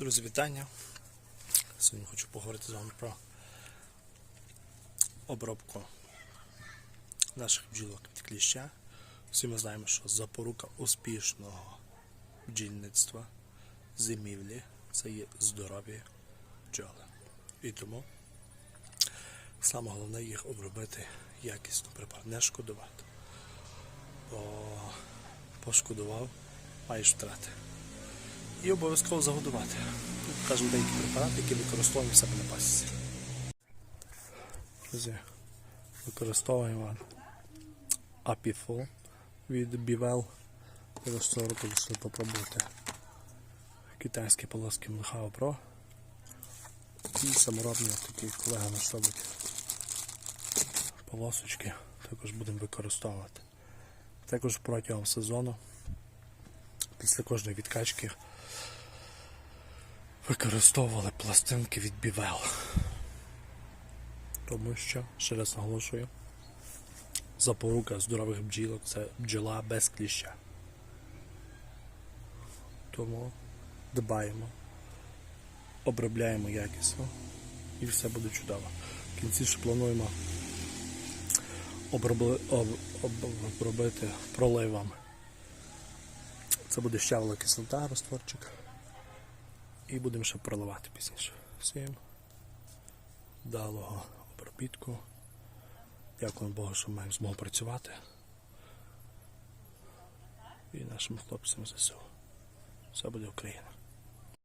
Друзі, вітання. Сьогодні хочу поговорити з вами про обробку наших бджілок від кліща. Всі ми знаємо, що запорука успішного бджільництва, зимівлі це є здорові бджоли. І тому саме головне їх обробити якісно препарат, не шкодувати. Бо пошкодував, маєш втрати і обов'язково загодувати. Тут кажемо деякі препарати, які використовуємо в себе на пасіці. Друзі, використовуємо Apifol від року вирішили попробувати китайський полоски Млхао Pro. І саморобний такий колега наш робить полосочки. Також будемо використовувати. Також протягом сезону після кожної відкачки використовували пластинки від Бівел. Тому що, ще раз наголошую, запорука здорових бджілок це бджола без кліща. Тому дбаємо, обробляємо якісно і все буде чудово. В кінці ж плануємо обробити проливом. Це буде щавла кислота, розтворчик. І будемо ще проливати пізніше. Всім вдалого обробітку. Дякуємо Богу, що маємо змогу працювати. І нашим хлопцям ЗСУ. Все буде Україна.